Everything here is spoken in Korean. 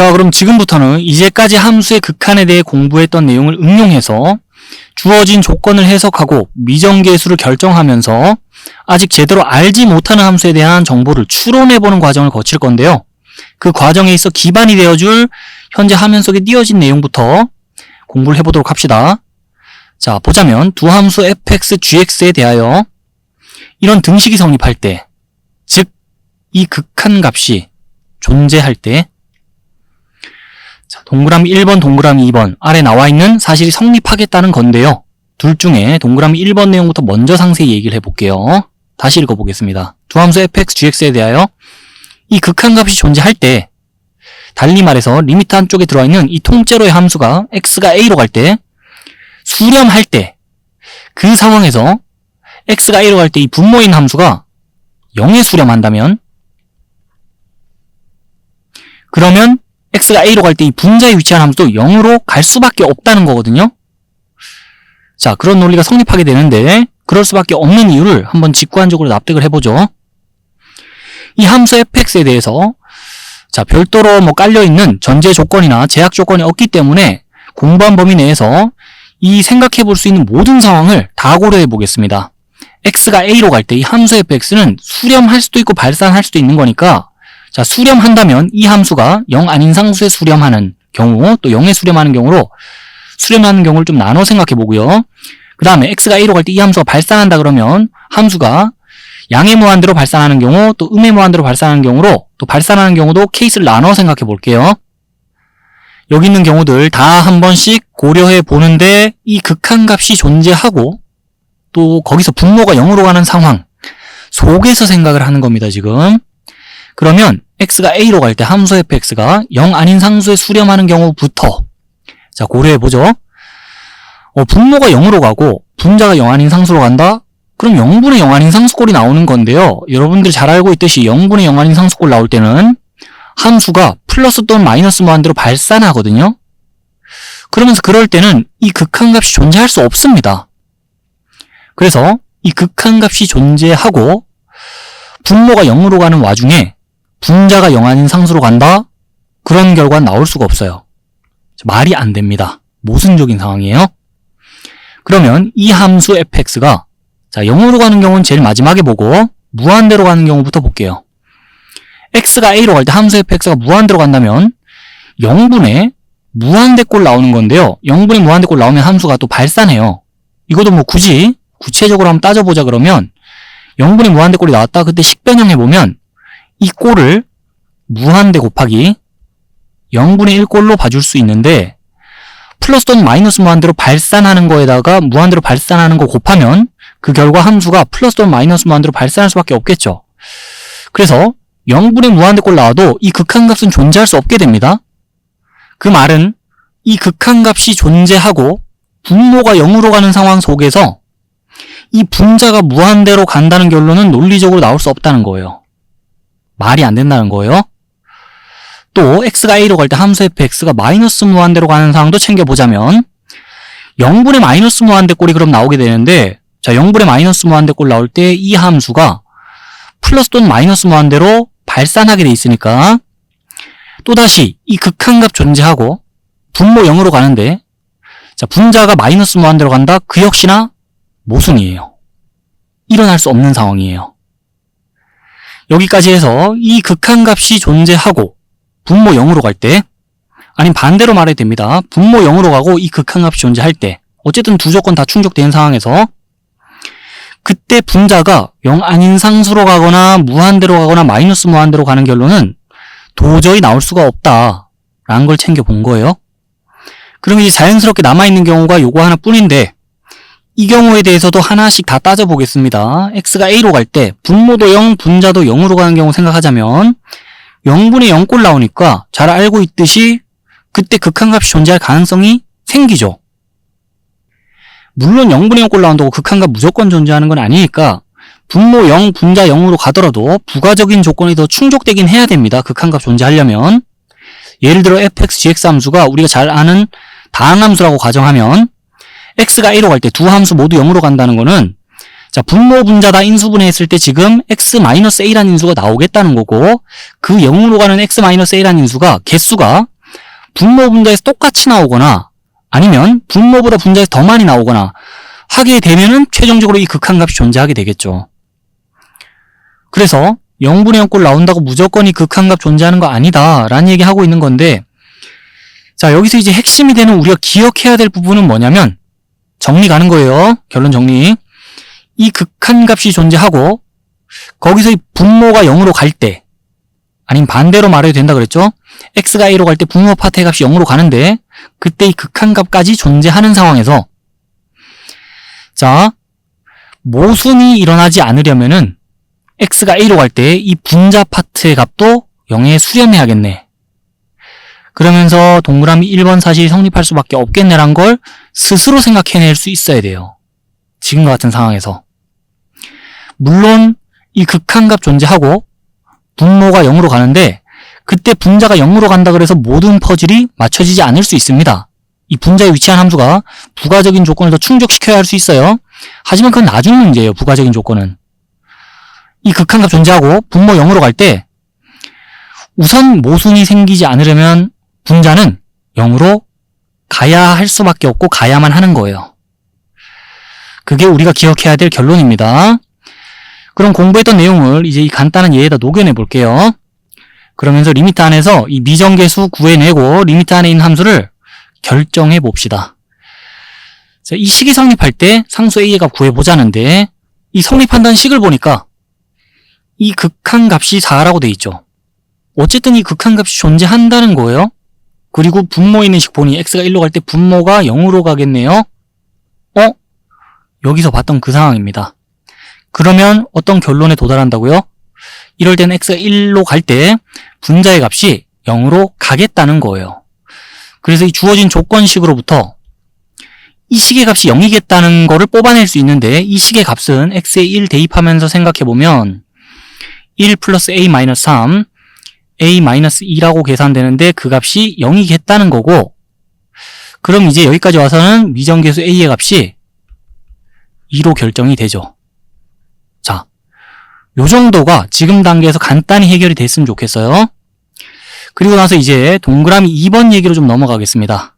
자, 그럼 지금부터는 이제까지 함수의 극한에 대해 공부했던 내용을 응용해서 주어진 조건을 해석하고 미정계수를 결정하면서 아직 제대로 알지 못하는 함수에 대한 정보를 추론해보는 과정을 거칠 건데요. 그 과정에 있어 기반이 되어줄 현재 화면 속에 띄어진 내용부터 공부를 해보도록 합시다. 자, 보자면 두 함수 fx, gx에 대하여 이런 등식이 성립할 때, 즉, 이 극한 값이 존재할 때, 자, 동그라미 1번, 동그라미 2번 아래 나와 있는 사실이 성립하겠다는 건데요. 둘 중에 동그라미 1번 내용부터 먼저 상세히 얘기를 해볼게요. 다시 읽어보겠습니다. 두 함수 fx, gx에 대하여 이 극한값이 존재할 때 달리 말해서 리미트 한쪽에 들어와 있는 이 통째로의 함수가 x가 a로 갈 때 수렴할 때 그 상황에서 x가 a로 갈 때 이 분모인 함수가 0에 수렴한다면 그러면 x가 a로 갈 때 이 분자에 위치한 함수도 0으로 갈 수밖에 없다는 거거든요. 자, 그런 논리가 성립하게 되는데 그럴 수밖에 없는 이유를 한번 직관적으로 납득을 해보죠. 이 함수 fx에 대해서 자, 별도로 뭐 깔려있는 전제 조건이나 제약 조건이 없기 때문에 공부한 범위 내에서 이 생각해 볼 수 있는 모든 상황을 다 고려해 보겠습니다. x가 a로 갈 때 이 함수 fx는 수렴할 수도 있고 발산할 수도 있는 거니까 자, 수렴한다면 이 함수가 0 아닌 상수에 수렴하는 경우 또 0에 수렴하는 경우로 수렴하는 경우를 좀 나눠 생각해 보고요. 그 다음에 x가 a로 갈 때 이 함수가 발산한다 그러면 함수가 양의 무한대로 발산하는 경우 또 음의 무한대로 발산하는 경우로 또 발산하는 경우도 케이스를 나눠 생각해 볼게요. 여기 있는 경우들 다 한 번씩 고려해 보는데 이 극한값이 존재하고 또 거기서 분모가 0으로 가는 상황 속에서 생각을 하는 겁니다, 지금. 그러면 x가 a로 갈 때 함수 fx가 0 아닌 상수에 수렴하는 경우부터 자, 고려해 보죠. 어, 분모가 0으로 가고 분자가 0 아닌 상수로 간다? 그럼 0분의 0 아닌 상수꼴이 나오는 건데요. 여러분들이 잘 알고 있듯이 0분의 0 아닌 상수꼴 나올 때는 함수가 플러스 또는 마이너스 무한대로 발산하거든요. 그러면서 그럴 때는 이 극한값이 존재할 수 없습니다. 그래서 이 극한값이 존재하고 분모가 0으로 가는 와중에 분자가 0 아닌 상수로 간다? 그런 결과는 나올 수가 없어요. 말이 안 됩니다. 모순적인 상황이에요. 그러면 이 함수 fx가 자 0으로 가는 경우는 제일 마지막에 보고 무한대로 가는 경우부터 볼게요. x가 a로 갈 때 함수 fx가 무한대로 간다면 0분의 무한대꼴 나오는 건데요. 0분의 무한대꼴 나오면 함수가 또 발산해요. 이것도 뭐 굳이 구체적으로 한번 따져보자 그러면 0분의 무한대꼴이 나왔다. 그때 식변형 해보면 이 꼴을 무한대 곱하기 0분의 1꼴로 봐줄 수 있는데 플러스 또는 마이너스 무한대로 발산하는 거에다가 무한대로 발산하는 거 곱하면 그 결과 함수가 플러스 또는 마이너스 무한대로 발산할 수밖에 없겠죠. 그래서 0분의 무한대꼴 나와도 이 극한값은 존재할 수 없게 됩니다. 그 말은 이 극한값이 존재하고 분모가 0으로 가는 상황 속에서 이 분자가 무한대로 간다는 결론은 논리적으로 나올 수 없다는 거예요. 말이 안 된다는 거예요. 또 x가 a로 갈 때 함수 fx가 마이너스 무한대로 가는 상황도 챙겨보자면 0분의 마이너스 무한대 꼴이 그럼 나오게 되는데 자 0분의 마이너스 무한대 꼴 나올 때 이 함수가 플러스 또는 마이너스 무한대로 발산하게 돼 있으니까 또다시 이 극한값 존재하고 분모 0으로 가는데 자 분자가 마이너스 무한대로 간다 그 역시나 모순이에요. 일어날 수 없는 상황이에요. 여기까지 해서 이 극한값이 존재하고 분모 0으로 갈 때, 아니면 반대로 말해도 됩니다. 분모 0으로 가고 이 극한값이 존재할 때, 어쨌든 두 조건 다 충족된 상황에서, 그때 분자가 0 아닌 상수로 가거나 무한대로 가거나 마이너스 무한대로 가는 결론은 도저히 나올 수가 없다. 라는 걸 챙겨본 거예요. 그럼 이제 자연스럽게 남아있는 경우가 요거 하나뿐인데, 이 경우에 대해서도 하나씩 다 따져보겠습니다. x가 a로 갈 때, 분모도 0, 분자도 0으로 가는 경우 생각하자면, 0분의 0꼴 나오니까 잘 알고 있듯이 그때 극한값이 존재할 가능성이 생기죠. 물론 0분의 0꼴 나온다고 극한값 무조건 존재하는 건 아니니까 분모 0, 분자 0으로 가더라도 부가적인 조건이 더 충족되긴 해야 됩니다. 극한값 존재하려면. 예를 들어 fx, gx 함수가 우리가 잘 아는 다항함수라고 가정하면 x가 a로 갈 때 두 함수 모두 0으로 간다는 거는 자, 분모 분자다 인수분해 했을 때 지금 x-a라는 인수가 나오겠다는 거고 그 0으로 가는 x-a라는 인수가 개수가 분모 분자에서 똑같이 나오거나 아니면 분모보다 분자에서 더 많이 나오거나 하게 되면은 최종적으로 이 극한값이 존재하게 되겠죠. 그래서 0분의 0꼴 나온다고 무조건 이 극한값 존재하는 거 아니다 라는 얘기 하고 있는 건데 자 여기서 이제 핵심이 되는 우리가 기억해야 될 부분은 뭐냐면 정리 가는 거예요. 결론 정리. 이 극한값이 존재하고 거기서 이 분모가 0으로 갈 때 아니면 반대로 말해도 된다 그랬죠? x가 a로 갈 때 분모 파트의 값이 0으로 가는데 그때 이 극한값까지 존재하는 상황에서 자 모순이 일어나지 않으려면은 x가 a로 갈 때 이 분자 파트의 값도 0에 수렴해야겠네. 그러면서 동그라미 1번 사실이 성립할 수밖에 없겠네란 걸 스스로 생각해낼 수 있어야 돼요. 지금과 같은 상황에서. 물론 이 극한값 존재하고 분모가 0으로 가는데 그때 분자가 0으로 간다 그래서 모든 퍼즐이 맞춰지지 않을 수 있습니다. 이 분자에 위치한 함수가 부가적인 조건을 더 충족시켜야 할 수 있어요. 하지만 그건 나중 문제예요. 부가적인 조건은. 이 극한값 존재하고 분모 0으로 갈 때 우선 모순이 생기지 않으려면 분자는 0으로 가야 할 수밖에 없고 가야만 하는 거예요. 그게 우리가 기억해야 될 결론입니다. 그럼 공부했던 내용을 이제 이 간단한 예에다 녹여내 볼게요. 그러면서 리미트 안에서 이 미정계수 구해내고 리미트 안에 있는 함수를 결정해 봅시다. 자, 이 식이 성립할 때 상수 A의 값 구해보자는데 이 성립한다는 식을 보니까 이 극한값이 4라고 돼 있죠. 어쨌든 이 극한값이 존재한다는 거예요. 그리고 분모 있는 식 보니 x가 1로 갈 때 분모가 0으로 가겠네요. 어? 여기서 봤던 그 상황입니다. 그러면 어떤 결론에 도달한다고요? 이럴 때는 x가 1로 갈 때 분자의 값이 0으로 가겠다는 거예요. 그래서 이 주어진 조건식으로부터 이 식의 값이 0이겠다는 거를 뽑아낼 수 있는데 이 식의 값은 x에 1 대입하면서 생각해보면 1 플러스 a 마이너스 3 a 마이너스 2라고 계산되는데 그 값이 0이겠다는 거고 그럼 이제 여기까지 와서는 미정계수 a의 값이 2로 결정이 되죠. 자, 요 정도가 지금 단계에서 간단히 해결이 됐으면 좋겠어요. 그리고 나서 이제 동그라미 2번 얘기로 좀 넘어가겠습니다.